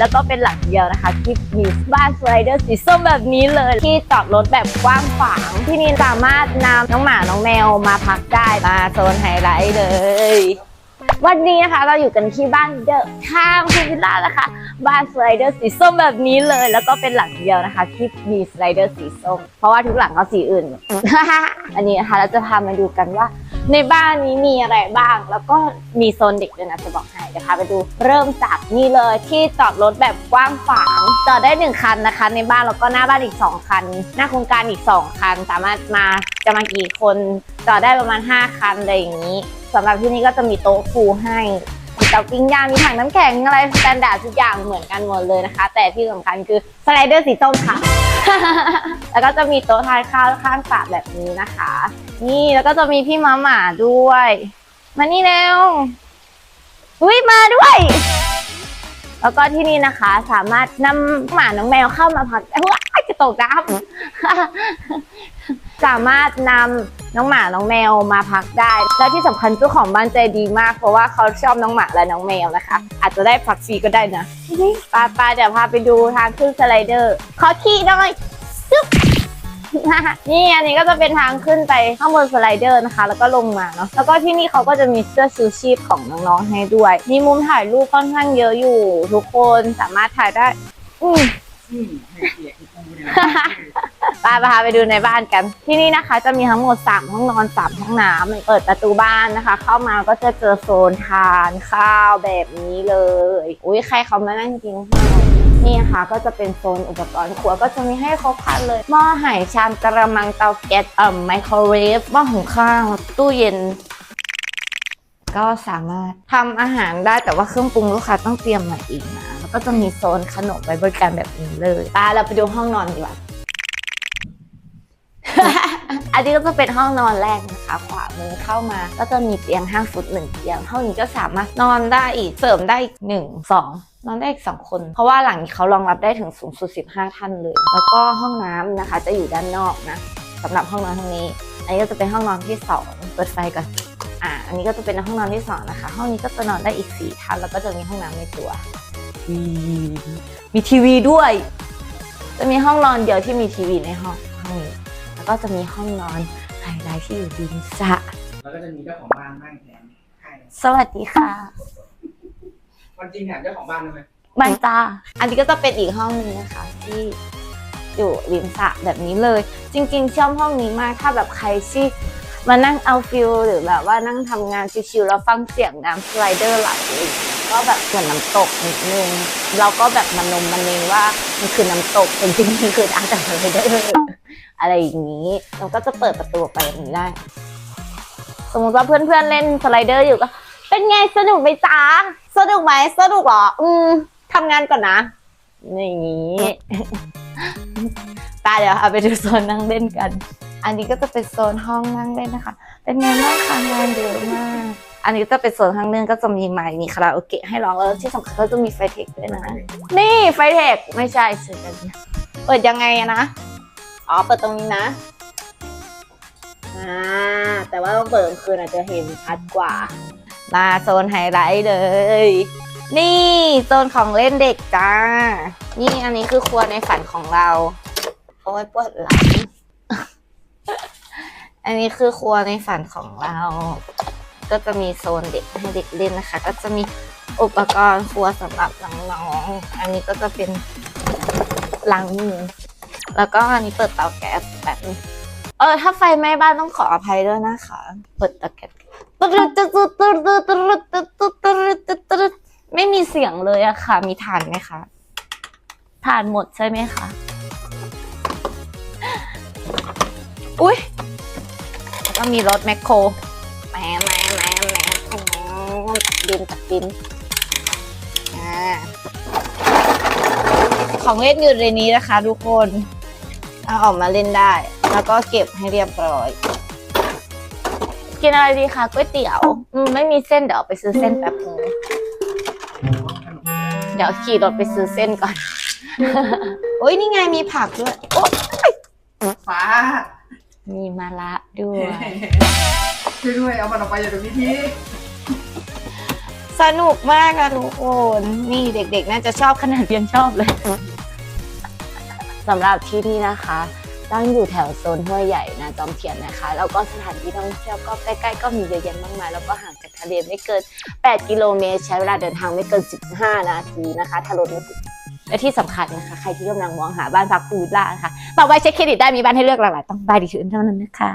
แล้วก็เป็นหลังเดียวนะคะ ที่มีบ้านสไลเดอร์สีส้มแบบนี้เลย ที่จอดรถแบบกว้างขวาง ที่นี่สามารถนำน้องหมา น้องแมวมาพักได้มาโซนไฮไลท์เลยวันนี้นะคะเราอยู่กันที่บ้านเดอะข้ามพูวิลล่านะคะ บ้านสไลเดอร์สีส้มแบบนี้เลย แล้วก็เป็นหลังเดียวนะคะ ที่มีสไลเดอร์สีส้ม เพราะว่าทุกหลังเขาสีอื่น อันนี้นะคะเราจะพามาดูกันว่า ในบ้านนี้มีอะไรบ้าง แล้วก็มีโซนเด็กด้วยนะจะบอกให้เดี๋ยวพาไปดูเริ่มจากนี่เลยที่จอดรถแบบกว้างขวางจอดได้หนึ่งคันนะคะ ในบ้านแล้วก็หน้าบ้านอีกสองคัน หน้าโครงการอีกสองคัน สามารถมาจะมากี่คนจอดได้ประมาณห้าคันอะไรอย่างนี้สำหรับที่นี่ก็จะมีโต๊ะฟูให้มีเตาปิ้งย่างมีถังน้ำแข็งอะไรสแตนดาร์ดทุกอย่างเหมือนกันหมดเลยนะคะ แต่ที่สำคัญคือสไลเดอร์สีส้มค่ะ แล้วก็จะมีโต๊ะทานข้าวข้างสระแบบนี้นะคะ นี่แล้วก็จะมีพี่ม้าหมาด้วย มานี่แล้วอุ้ยมาด้วย แล้วก็ที่นี่นะคะ สามารถนำหมาน้องแมวเข้ามาพักว้ายจะตกน้ำ สามารถนำน้องหมาน้องแมวมาพักได้ และที่สำคัญเจ้าของบ้านใจดีมาก เพราะว่าเขาชอบน้องหมาและน้องแมวนะคะ อาจจะได้พักฟรีก็ได้นะปาปาเดี๋ยวพาไปดูทางขึ้นสไลเดอร์ ขอขี่หน่อยนี่อันนี้ก็จะเป็นทางขึ้นไปข้างบนสไลเดอร์นะคะ แล้วก็ลงมาเนาะแล้วก็ที่นี่เขาก็จะมีเสื้อชูชีพของน้องๆให้ด้วย มีมุมถ่ายรูปค่อนข้างเยอะอยู่ ทุกคนสามารถถ่ายได้ อืม ไปพาไปดูในบ้านกัน ที่นี่นะคะ จะมีทั้งหมด 3 ห้องนอน3ห้องน้ำเปิดประตูบ้านนะคะ เข้ามาก็จะเจอโซนทานข้าวแบบนี้เลย อุ้ยใครเขามานั่งกินข้าวนี่ค่ะก็จะเป็นโซนอุปกรณ์ครัวก็จะมีให้ครบครันเลย หม้อไหชามกระมังเตาแก๊สเอ่อไมโครเวฟหม้อหุงข้าวตู้เย็นก็สามารถทำอาหารได้แต่ว่าเครื่องปรุงลูกค้าต้องเตรียมมาเองนะ ก็จะมีโซนขนมไว้บริการแบบนี้เลยไปเราไปดูห้องนอนดีกว่า อันนี้ก็จะเป็นห้องนอนแรกนะคะ ขวามือเข้ามา ก็จะมีเตียง5ฟุตหนึ่งเตียงห้องนี้ก็สามารถนอนได้อีกเสริมได้อีกหนึ่งสองนอนได้อีกสองคน เพราะว่าหลังนี้เขารองรับได้ถึงสูงสุด 15 ท่านเลย แล้วก็ห้องน้ำนะคะ จะอยู่ด้านนอกนะสำหรับห้องนอนห้องนี้ อันนี้ก็จะเป็นห้องนอนที่สองเปิดไฟก่อนอ่าอันนี้ก็จะเป็นห้องนอนที่สองนะคะ ห้องนี้ก็จะนอนได้อีกสี่ท่านแล้วก็จะมีห้องน้ำในตั วมีทีวีด้วย จะมีห้องนอนเดียวที่มีทีวีในห้องห้องนี้แล้วก็จะมีห้องนอนไฮไลท์ที่อยู่ริมสระแล้วก็จะมีเจ้าของบ้านนั่งแทนให้สวัสดีค่ะวันจริงแถมเจ้าของบ้านด้วยไหมบันจ้าอันนี้ก็จะเป็นอีกห้องหนึงนะคะ ที่อยู่ริมสระแบบนี้เลย จริงๆชอบห้องนี้มากถ้าแบบใครที่มานั่งเอาฟิลหรือแบบว่านั่งทำงานชิลๆแล้วฟังเสียงน้ำสไลเดอร์ไหลอะไรอย่างเงี้ย ก็แบบเหมือนน้ำตกนิดนึงเราก็แบบมานมมันเองว่ามันคือน้ำตกจริงๆมันคือน้ำจากไลเดอร์อะไรอย่างนี้เราก็จะเปิดประตูออกไปแบบนี้ได้ สมมติว่าเพื่อนๆเล่นสไลเดอร์อยู่ก็ เป็นไงสนุกไหมจ๊ะสนุกไหมสนุกหรอ อืมทำงานก่อนนะอย่างนี้ตาเดี๋ยวเอาไปดูโซนนั่งเล่นกัน อันนี้ก็จะเป็นโซนห้องนั่งเล่นนะคะ เป็นไงบ้างคะงานเยอะมาก อันนี้จะเป็นโซนข้างเนื่องก็จะมีไมค์มีคาราโอเกะให้ร้องแล้วที่สำคัญก็จะมีไฟเทคด้วยนะ นี่ไฟเทคไม่ใช่สิกันเปิดยังไงนะ อ๋อเปิดตรงนี้นะอ่าแต่ว่าต้องเปิดคืนอาจจะเห็นชัดกว่า มาโซนไฮไลท์เลย นี่โซนของเล่นเด็กจ้า นี่อันนี้คือครัวในฝันของเราโอ้ยปวดหลัง อันนี้คือครัวในฝันของเรา ก็จะมีโซนเด็กให้เด็กเล่นนะคะ ก็จะมีอุปกรณ์ครัวสำหรับน้องๆอันนี้ก็จะเป็นล้างมือแล้วก็อันนี้เปิดเตาแก๊สแบบนี้เออถ้าไฟไหม้บ้านต้องขออภัยด้วยนะคะ เปิดเตาแก๊สไม่มีเสียงเลยอะค่ะ มีถ่านไหมคะถ่านหมดใช่ไหมคะอุ้ยแล้วก็มีรถแมคโคร แหมแหมแหมแหมตักดินตักดินอ่าของเล่นอยู่ในนี้นะคะ ทุกคนเอาออกมาเล่นได้ แล้วก็เก็บให้เรียบร้อย กินอะไรดีคะก๋วยเตี๋ยว อืมไม่มีเส้นเดี๋ยวเอาไปซื้อเส้นแป๊บนึงเดี๋ยวขี่รถไปซื้อเส้นก่อน โอ้ยนี่ไงมีผักด้วย โอ๊ยฟ้า มีมะระด้วย ช่วยด้วยเอามันออกไปจากตรงนี้ทีสสนุกมากอะทุกคน นี่เด็กๆ น่าจะชอบขนาดเรียนชอบเลยสำหรับที่นี่นะคะ ตั้งอยู่แถวโซนห้วยใหญ่นะจอมเทียนนะคะ แล้วก็สถานที่ท่องเที่ยวก็ใกล้ๆ ก็มีเยอะแยะมากมาย แล้วก็ห่างจากทะเลไม่เกิน 8 กิโลเมตร ใช้เวลาเดินทางไม่เกิน 15 นาทีนะคะถ้ารถไม่ติดและที่สำคัญนะคะ ใครที่กำลังมองหาบ้านพักพูวิลล่านะคะต่อไปเช็คเครดิตได้มีบ้านให้เลือกหลากหลายต้องบายดีชื่นเท่านั้นนะคะ